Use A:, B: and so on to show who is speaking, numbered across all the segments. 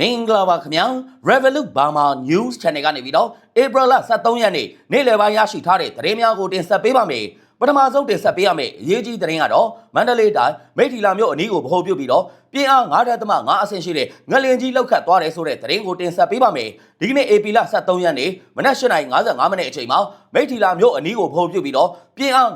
A: မင်္ဂလာပါခင်ဗျာ Revolut Burma News Channel ကနေပြီးတော့ April 23ရက်နေ့နေ့လယ်ပိုင်းရရှိထားတဲ့သတင်းများကိုတင်ဆက်ပေးပါမယ်ပထမဆုံးတင်ဆက်ပေးရမယ့်အရေးကြီးသတင်းကတော့မန္တလေးတိုင်းမိထီလာမြို့အနီးကိုဗဟိုပြုပြီးတော့ ပြင်းအား9.5အဆင့်ရှိတဲ့ငလင်ကြီးလောက်ခတ်သွားတယ်ဆိုတဲ့သတင်းကိုတင်ဆက်ပေးပါမယ်ဒီကနေ့ AP လ23ရက်နေ့မနက်8:55မိနစ်အချိန်မှာမိထီလာမြို့အနီးကိုဗဟိုပြုပြီးတော့ပြင်းအား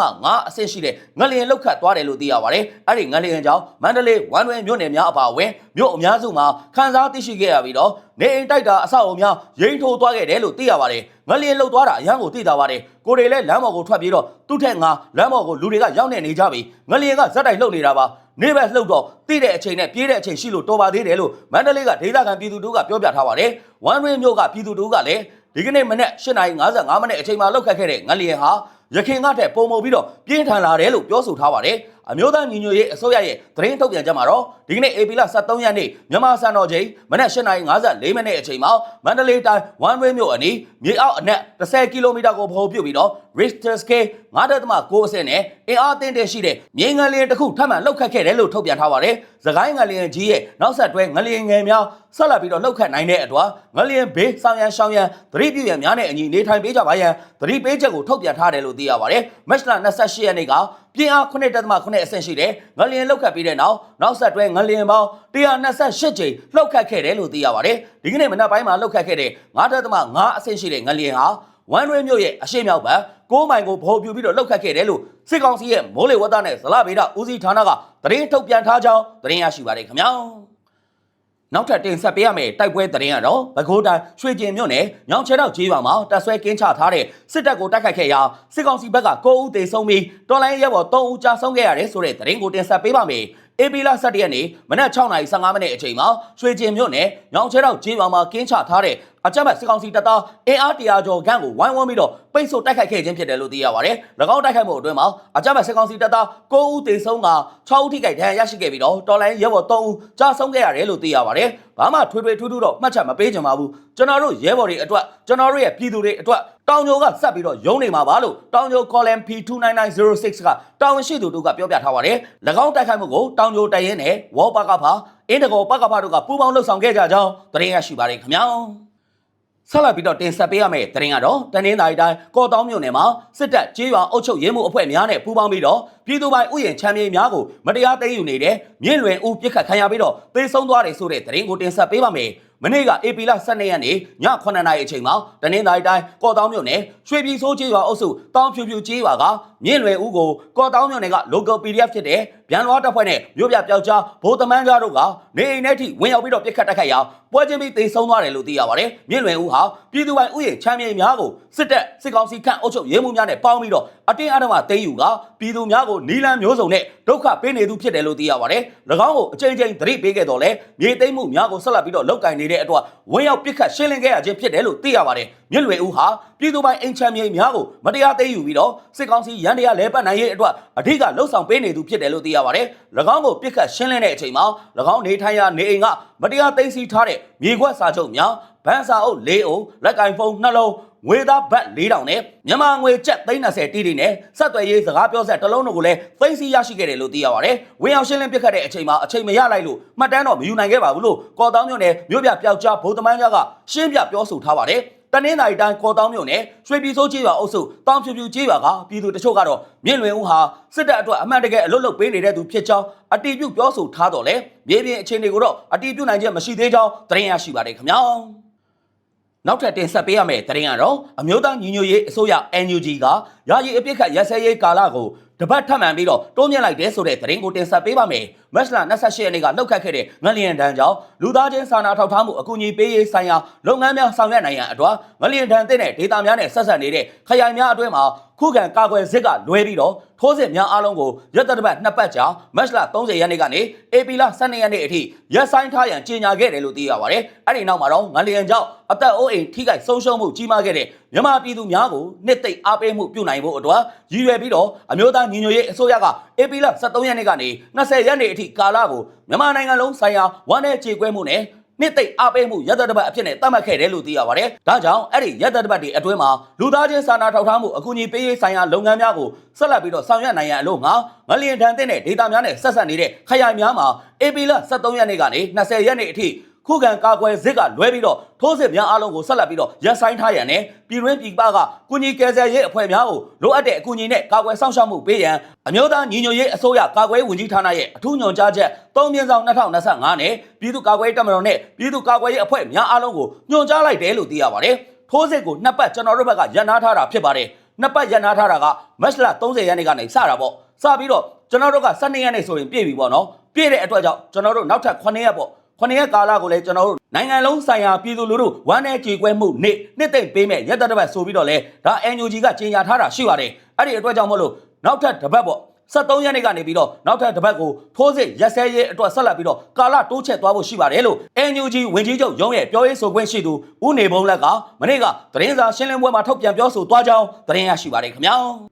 A: 9.5အဆင့်ရှိတဲ့ငလင်လောက်ခတ်သွားတယ်လို့သိရပါတယ်အဲ့ဒီငလင်ကြောင့်မန္တလေးဝမ်ဝဲမြို့နယ်များအပါအဝင်မြို့အများစုမှာခန်းစားသိရှိခဲ့ရပြီးတော့နေအိမ်တိုက်တာအဆောက်အအုံများရိမ့်ထိုးသွားခဲ့တယ်လို့သိရပါတယ်ငလျင်လှုပ်သွားတာအရန်ကိုသိတာပါတယ်ကိုတွေလည်းလမ်းပေါ်ကိုထွက်ပြီးတော့သူ့ထက်ငါလမ်းပေါ်ကိုလူတွေကရောက်နေနေကြပြီငလျင်ကဇက်တိုက်လှုပ်နေတာပါ နေဘက်လှုပ်တော့တိတဲ့အချိန်နဲ့ပြေးတဲ့အချိန်ရှိလို့တော်ပါသေးတယ်လို့မန္တလေးကဒေသခံပြည်သူတို့ကပြောပြထားပါတယ်ဝမ်ရင်းမြို့ကပြည်သူတို့ကလည်းဒီကနေ့မနက်8:55မိနစ်အချိန်မှာလှုပ်ခတ်ခဲ့တဲ့ငလျင်ဟာရခင်ကထက်ပုံမပြီးတော့ပြင်းထန်လာတယ်လို့ပြောဆိုထားပါတယ်အမျိုးသားညီညွတ်ရေးအစိုးရရဲ့သတင်းထုတ်ပြန်ချက်မှာတော့ ဒီကနေ့ AP လ23ရက်နေ့မြန်မာစံတော်ချိန်မနက်8:54မိနစ်အချိန်မှာမန္တလေးတိုင်းဝမ်ဝဲမြို့အနီးမြေအောက်အနက်10ကီလိုမီတာကိုဗဟိုပြုပြီးတော့ Richter scale 9.9အဆင့်နဲ့အင်အားတင်းတဲ့ရှိတဲ့မြေငလျင်တစ်ခုထပ်မံလှုပ်ခတ်ခဲ့တယ်လို့ထုတ်ပြန်ထားပါတယ်။သခိုင်းငလျင်ကြီးရဲ့နောက်ဆက်တွဲငလျင်ငယ်များဆက်လက်ပြီးတော့လှုပ်ခတ်နိုင်တဲ့အတွက်ငလျင်ဘေးဆောင်ရန်ရှောင်းရန်သတိပြုရန်များနဲ့အညီနေထိုင်ပေးကြပါရန်သတိပေးချက်ကိုထုတ်ပြန်ထားတယ်လို့သိရပါတယ်။မတ်လ28ရက်နေ့ကပြင်းအား9.9အဆင့်ရှိတဲ့ငလျင်လှုပ်ခတ်ပြီးတဲ့နောက်နောက်ဆက်တွဲငလျင်ပေါင်း128ကြိမ်လှုပ်ခတ်ခဲ့တယ်လို့သိရပါတယ်။ဒီကနေ့မနက်ပိုင်းမှာလှုပ်ခတ်ခဲ့တဲ့9.5အဆင့်ရှိတဲ့ငလျင်ဟာဝမ်ရွေမြို့ရဲ့အရှိမြောက်ဘက်6မိုင်ကိုဗဟိုပြုပြီးတော့လှုပ်ခတ်ခဲ့တယ်လို့စစ်ကောင်စီရဲ့မိုးလေဝသနဲ့ဇလဗေဒဦးစီးဌာနကသတင်းထုတ်ပြန်ထားကြောင်းသတင်းရရှိပါတယ်ခင်ဗျာနောက်ထပ်တင်ဆက်ပေးရမယ့်တိုက်ပွဲသတင်းကတော့ပဲခူးတိုင်းရွှေကျင်မြို့နယ်ညောင်ချဲတောက်ကြီးပါမှာတပ်ဆွဲကင်းချထားတဲ့စစ်တပ်ကိုတိုက်ခိုက်ခဲ့ရာစစ်ကောင်စီဘက်က9ဦးသေဆုံးပြီးတော်လိုင်းရဲဘော်3ဦးကြာဆုံးခဲ့ရတယ်ဆိုတဲ့သတင်းကိုတင်ဆက်ပေးပါမယ် အေပီလာ17ရက်နေ့မနက်6:55မိနစ်အချိန်မှာရွှေကျင်မြို့နယ်ညောင်ချဲတောက်ကြီးပါမှာကင်းချထားတဲ့ အကြမ်းဖက်စစ်ကောင်စီတပ်သားအင်အားတရာကျော်ခန့်ကိုဝိုင်းဝန်းပြီးတော့ပိတ်ဆို့တိုက်ခိုက်ခဲ့ခြင်းဖြစ်တယ်လို့သိရပါတယ်။၎င်းတိုက်ခိုက်မှုအတွင်းမှာအကြမ်းဖက်စစ်ကောင်စီတပ်သား9ဦးသေဆုံးက6ဦးထိခိုက်ဒဏ်ရာရရှိခဲ့ပြီးတော့တော်လိုင်းရဲဘော်3ဦးကြာဆုံးခဲ့ရတယ်လို့သိရပါတယ်။ဘာမှထွေထွေထူးထူးတော့မှတ်ချက်မပေးကြပါဘူး။ကျွန်တော်တို့ရဲဘော်တွေအတွက်ကျွန်တော်တို့ရဲ့ပြည်သူတွေအတွက်တောင်ညိုကဆက်ပြီးတော့ရုံးနေမှာပါလို့တောင်ညို column P29906 ကတာဝန်ရှိသူတို့ကပြောပြထားပါတယ်။၎င်းတိုက်ခိုက်မှုကိုတောင်ညိုတရင်နဲ့ဝေါ်ပါကဖာအင်းတကောပကဖာတို့ကပူးပေါင်းလှုပ်ဆောင်ခဲ့ကြကြောင်းသတင်းရရှိပါတယ်ခင်ဗျာ။ ဆက်လက်ပြီးတော့တင်ဆက်ပေးရမယ့်သတင်းကတော့တနင်္သာရီတိုင်းကော့တောင်းမြို့နယ်မှာစစ်တပ်ကြေးရွာအုပ်ချုပ်ရေးမှုအဖွဲ့များနဲ့ပူးပေါင်းပြီးတော့ပြည်သူပိုင်ဥယျာဉ်ချမ်းမြေများကိုမတရားသိမ်းယူနေတဲ့မြင့်လွင်ဦးပြစ်ခတ်ခံရပြီးတော့သေဆုံးသွားတယ်ဆိုတဲ့သတင်းကိုတင်ဆက်ပေးပါမယ်။မနေ့က AP လ12ရက်နေ့ည9:00နာရီအချိန်မှာတနင်္သာရီတိုင်းကော့တောင်းမြို့နယ်ရွှေပြည်စိုးကျေးရွာအုပ်စုတောင်ဖြူဖြူကျေးရွာကမြင့်လွယ်ဦးကိုကော့တောင်းမြို့နယ်က local PDF ဖြစ်တဲ့ဗျန်လွားတပ်ဖွဲ့နဲ့မြို့ပြပျောက်ကြားဗိုလ်သမန်းကြားတို့ကနေအိမ်ထဲထိဝင်ရောက်ပြီးတော့ပြစ်ခတ်တိုက်ခိုက်ရာပွဲချင်းပြီးသေဆုံးသွားတယ်လို့သိရပါတယ်။မြင့်လွယ်ဦးဟာပြည်သူပိုင်ဥယျာဉ်ချမ်းမြေများကိုစစ်တပ်စစ်ကောင်စီခန့်အုပ်ချုပ်ရေးမှုများနဲ့ပေါင်းပြီးတော့အတင်းအဓမ္မသိမ်းယူကပြည်သူများကိုနီလန်မျိုးစုံနဲ့ဒုက္ခပေးနေသူဖြစ်တယ်လို့သိရပါတယ်။၎င်းကိုအကြိမ်ကြိမ်သတိပေးခဲ့တော့လဲမြေသိမ်းမှုများကိုဆက်လက်ပြီးတော့လောက်ကင်နေတဲ့အတွက်ဝင်ရောက်ပစ်ခတ်ရှင်းလင်းခဲ့ရခြင်းဖြစ်တယ်လို့သိရပါတယ်။မြင့်လွယ်ဦးဟာပြည်သူပိုင်အင်ချမ်းမြေများကိုမတရားသိမ်းယူပြီးတော့စစ်ကောင်စီရန်တရားလဲပတ်နိုင်ရေးအတွက်အဓိကလှုံ့ဆော်ပေးနေသူဖြစ်တယ်လို့သိရပါတယ်။၎င်းကိုပစ်ခတ်ရှင်းလင်းတဲ့အချိန်မှာ၎င်းနေထိုင်ရာနေအိမ်ကမတရားသိမ်းဆည်းထားတဲ့မြေခွက်စာချုပ်များဗန်းစာအုပ်၄အုပ်လက်ကင်ဖုန်းနှလုံး ငွေသားဘတ်4000နဲ့မြန်မာငွေကျပ်330တီးတီနဲ့ဆက်သွယ်ရေးစကားပြောဆက်တစ်လုံးတို့ကိုလည်းသိမ်းဆည်းရရှိခဲ့တယ်လို့သိရပါတယ်။ဝင်းအောင်ရှင်းလင်းပစ်ခတ်တဲ့အချိန်မှာအချိန်မရလိုက်လို့မှတ်တမ်းတော့မယူနိုင်ခဲ့ပါဘူးလို့ကော်တောင်းမြို့နယ်မြို့ပြပျောက်ကြားဗိုလ်သမန်းကြားကရှင်းပြပြောဆိုထားပါတယ်။တနင်္သာရီတိုင်းကော်တောင်းမြို့နယ်ရွှေပြည်စိုးကြီးရွာအုပ်စုတောင်ဖြူဖြူကြီးရွာကပြည်သူတချို့ကတော့မြင့်လွင်ဦးဟာစစ်တပ်အတွက်အမှန်တကယ်အလွတ်လွတ်ပေးနေတဲ့သူဖြစ်ကြောင်းအတီးပြုပြောဆိုထားတော့လေမြေပြင်အခြေအနေကိုတော့အတီးပြုနိုင်ခြင်းမရှိသေးကြောင်းသတင်းရရှိပါတယ်ခင်ဗျာ။ နောက်ထပ်တင်ဆက်ပေးရမယ့်သတင်းကတော့အမျိုးသားညီညွတ်ရေးအစိုးရ NUG ကယာယီအပြစ်ခတ်ရက်စဲရေးကာလကိုတပတ်ထပ်မံပြီးတော့တိုးမြင့်လိုက်တဲ့ဆိုတဲ့သတင်းကိုတင်ဆက်ပေးပါမယ်။မတ်လ28ရက်နေ့ကလှုပ်ခတ်ခဲ့တဲ့ငလျင်တန်းကြောင့်လူသားချင်းစာနာထောက်ထားမှုအကူအညီပေးရေးဆိုင်ရာလုပ်ငန်းများဆောင်ရွက်နိုင်ရန်အတွက်ငလျင်တန်းတဲ့ဒေတာများနဲ့ဆက်ဆက်နေတဲ့ခရိုင်များအတွင်းမှာခုခံကာကွယ်စစ်ကလွဲပြီးတော့ထိုးစစ်များအားလုံးကိုရက်သက်တစ်ပတ်နှစ်ပတ်ကြာမတ်လ30ရက်နေ့ကနေဧပြီလ12ရက်နေ့အထိရက်ဆိုင်ထားရန်ကြေညာခဲ့တယ်လို့သိရပါတယ်။အဲ့ဒီနောက်မှာတော့ငလျင်ကြောင့်အသက်အိုးအိမ်ထိခိုက်ဆုံးရှုံးမှုကြီးမားခဲ့တဲ့ မြန်မာပြည်သူများကိုနှစ်သိမ့်အားပေးမှုပြုနိုင်ဖို့အတွက်ရည်ရွယ်ပြီးတော့အမျိုးသားညီညွတ်ရေးအစိုးရကဧပြီလ23ရက်နေ့ကနေ20ရက်နေ့အထိကာလကိုမြန်မာနိုင်ငံလုံးဆိုင်ရာဝန်내ခြေကွဲမှုနဲ့နှစ်သိမ့်အားပေးမှုရတတပတ်အဖြစ်နဲ့သတ်မှတ်ခဲ့တယ်လို့သိရပါတယ်။ဒါကြောင့်အဲ့ဒီရတတပတ်တွေအတွင်းမှာလူသားချင်းစာနာထောက်ထားမှုအကူအညီပေးရေးဆိုင်ရာလုပ်ငန်းများကိုဆက်လက်ပြီးတော့ဆောင်ရွက်နိုင်ရန်အလို့ငါငလျင်ထန်တဲ့ဒေတာများနဲ့ဆက်ဆက်နေတဲ့ခရိုင်များမှာ AP လ23ရက်နေ့ကနေ20ရက်နေ့အထိ ခုခံကာကွယ်စစ်ကလွဲပြီးတော့ထိုးစစ်များအလုံးကိုဆက်လက်ပြီးတော့ရပ်ဆိုင်းထားရန်နဲ့ပြည်တွင်းပြည်ပကကုညီကယ်ဆယ်ရေးအဖွဲ့များကိုလိုအပ်တဲ့အကူအညီနဲ့ကာကွယ်စောင့်ရှောက်မှုပေးရန်အမျိုးသားညီညွတ်ရေးအစိုးရကာကွယ်ရေးဝန်ကြီးဌာနရဲ့အထူးညွှန်ကြားချက်3မြင်းဆောင်2025နဲ့ပြည်သူ့ကာကွယ်ရေးတပ်မတော်နဲ့ပြည်သူ့ကာကွယ်ရေးအဖွဲ့များအလုံးကိုညွှန်ကြားလိုက်တယ်လို့သိရပါတယ်ထိုးစစ်ကိုနှစ်ပတ်ကျွန်တော်တို့ဘက်ကရန်နာထားတာဖြစ်ပါတယ်နှစ်ပတ်ရန်နာထားတာကမတ်လ30ရက်နေ့ကနေစတာပေါ့စပြီးတော့ကျွန်တော်တို့က12ရက်နေ့ဆိုရင်ပြည့်ပြီပေါ့နော်ပြည့်တဲ့အတွက်ကြောင့်ကျွန်တော်တို့နောက်ထပ်9ရက်ပေါ့ 9ရက်ကာလကိုလည်းကျွန်တော်တို့နိုင်ငံလုံးဆိုင်ရာပြည်သူလူထုဝမ်းနဲ့ကြေကွဲမှုနေ့နှစ်သိမ့်ပေးမဲ့ရက်သက်တစ်ပတ်ဆိုပြီးတော့လဲဒါ NUG ကကြေညာထားတာရှိပါတယ်အဲ့ဒီအတွက်ကြောင့်မို့လို့နောက်ထပ်တစ်ပတ်ပေါ့73ရက်နေ့ကနေပြီးတော့နောက်ထပ်တစ်ပတ်ကိုထိုးစစ်ရက်စဲရေးအတွက်ဆက်လက်ပြီးတော့ကာလတိုးချက်သွားဖို့ရှိပါတယ်လို့ NUG ဝင်ကြီးချုပ်ရုံးရဲ့ပြောရေးဆိုခွင့်ရှိသူဦးနေဘုံလက်ကမနေ့ကသတင်းစာရှင်းလင်းပွဲမှာထုတ်ပြန်ပြောဆိုသွားကြောင်းသတင်းရရှိပါတယ်ခင်ဗျာ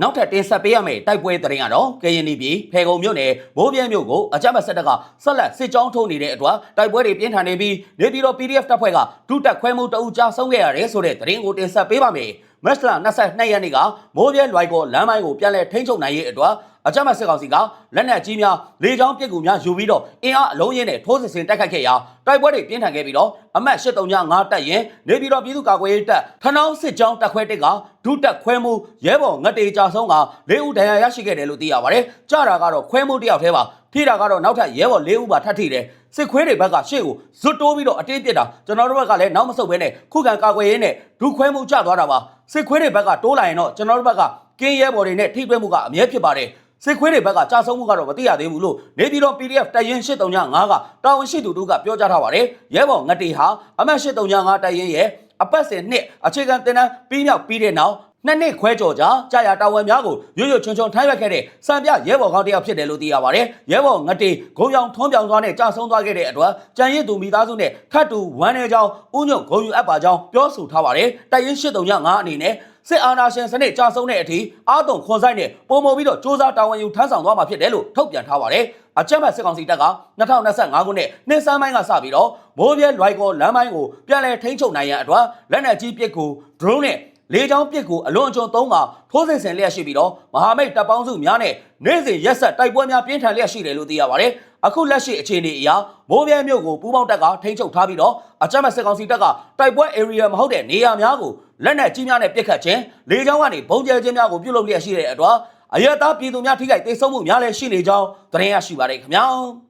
A: နောက်ထပ်တင်ဆက်ပေးရမယ့်တိုက်ပွဲသတင်းကတော့ကရင်ပြည်ဖေကုံမြို့နယ်မိုးပြဲမြို့ကိုအကြမ်းဖက်စစ်တပ်ကဆက်လက်စစ်ကြောင်းထိုးနေတဲ့အတွက်တိုက်ပွဲတွေပြင်းထန်နေပြီးနေပြည်တော် PDF တပ်ဖွဲ့ကဒုတက်ခွဲမှုတအူကြားဆုံးခဲ့ရတယ်ဆိုတဲ့သတင်းကိုတင်ဆက်ပေးပါမယ်မတ်လ22ရက်နေ့ကမိုးပြဲလွိုက်ကိုလမ်းမိုင်းကိုပြန်လည်ထိန်းချုပ်နိုင်ရေးအတွက် အကြမ်းဖက်စစ်ကောင်စီကလက်နက်ကြီးများလေကြောင်းပစ်ကူများယူပြီးတော့အင်အားအလုံးရင်းနဲ့ထိုးစစ်ဆင်တိုက်ခိုက်ခဲ့ရာတိုက်ပွဲတွေပြင်းထန်ခဲ့ပြီးတော့အမတ်835တပ်ရင်နေပြည်တော်ပြည်သူ့ကာကွယ်ရေးတပ်ထနောင်းစစ်ကြောင်းတပ်ခွဲတစ်ကဒုတက်ခွဲမှုရဲဘော်ငတ်တေကြဆုံးက၄ဦးဒဏ်ရာရရှိခဲ့တယ်လို့သိရပါတယ်။ကြားတာကတော့ခွဲမှုတစ်ယောက်တည်းပါ။ထိတာကတော့နောက်ထပ်ရဲဘော်၄ဦးပါထပ်ထိတယ်။စစ်ခွေးတွေဘက်ကရှေ့ကိုဇွတ်တိုးပြီးတော့အတင်းပစ်တာကျွန်တော်တို့ဘက်ကလည်းနောက်မဆုတ်ဘဲနဲ့ခုခံကာကွယ်ရေးနဲ့ဒုခွဲမှုကျသွားတာပါ။စစ်ခွေးတွေဘက်ကတိုးလာရင်တော့ကျွန်တော်တို့ဘက်ကကင်းရဲဘော်တွေနဲ့ထိတွေ့မှုကအမြဲဖြစ်ပါတယ်။ စစ်ခွေးတွေဘက်ကကြာဆုံးမှုကတော့မသိရသေးဘူးလို့နေပြည်တော် PDF တရင်835ကတာဝန်ရှိသူတို့ကပြောကြားထားပါတယ်။ရဲဘော်ငတေဟာအမတ်835တရင်ရဲ့အပတ်စဉ်နှစ်အခြေခံတင်တန်းပြီးမြောက်ပြီးတဲ့နောက်နှစ်နှစ်ခွဲကျော်ကြာကြာရတာဝန်များကိုရွရွချွန်ချွန်ထိုင်းရွက်ခဲ့တဲ့စံပြရဲဘော်ကောင်းတစ်ယောက်ဖြစ်တယ်လို့သိရပါတယ်။ရဲဘော်ငတေဂုံရောင်ထွန်းပြောင်သွားနဲ့ကြာဆုံးသွားခဲ့တဲ့အတွက်ကြံရည်သူမိသားစုနဲ့ထပ်တူဝမ်းနေကြောင်းဥညွတ်ဂုံယူအပ်ပါကြောင်းပြောဆိုထားပါတယ်။တရင်835အနေနဲ့ စစ်အာဏာရှင်စနစ်ကြာဆုံးတဲ့အထိအာတုံခွန်ဆိုင်နဲ့ပုံမပြီးတော့စ조사တာဝန်ယူထမ်းဆောင်သွားမှာဖြစ်တယ်လို့ထုတ်ပြန်ထားပါတယ်။အကြမ်းဖက်စစ်ကောင်စီတပ်က2025ခုနှစ်နှစ်စမ်းပိုင်းကစပြီးတော့မိုးပြဲလွိုက်ကောလမ်းပိုင်းကိုပြန်လည်ထိန်းချုပ်နိုင်ရန်အတွက်လက်နက်ကြီးပစ်ကူ drone နဲ့ လေကြောင်းပစ်ကူအလွန်အကျွံသုံးကထိုးစစ်ဆင်လျက်ရှိပြီးတော့မဟာမိတ်တပ်ပေါင်းစုများနဲ့နေ့စဉ်ရက်ဆက်တိုက်ပွဲများပြင်းထန်လျက်ရှိတယ်လို့သိရပါတယ်။အခုလက်ရှိအခြေအနေအရမိုးပြဲမြို့ကိုပူးပေါင်းတပ်ကထိန်းချုပ်ထားပြီးတော့အကြမ်းဖက်စစ်ကောင်စီတပ်ကတိုက်ပွဲ area မဟုတ်တဲ့နေရာများကိုလက်နက်ကြီးများနဲ့ပစ်ခတ်ခြင်းလေကြောင်းကနေဘုံကျဲခြင်းများကိုပြုလုပ်လျက်ရှိတဲ့အတွက်အရတားပြည်သူများထိခိုက်ဒေဆုံးမှုများလည်းရှိနေကြောင်းသတင်းရရှိပါတယ်ခင်ဗျာ။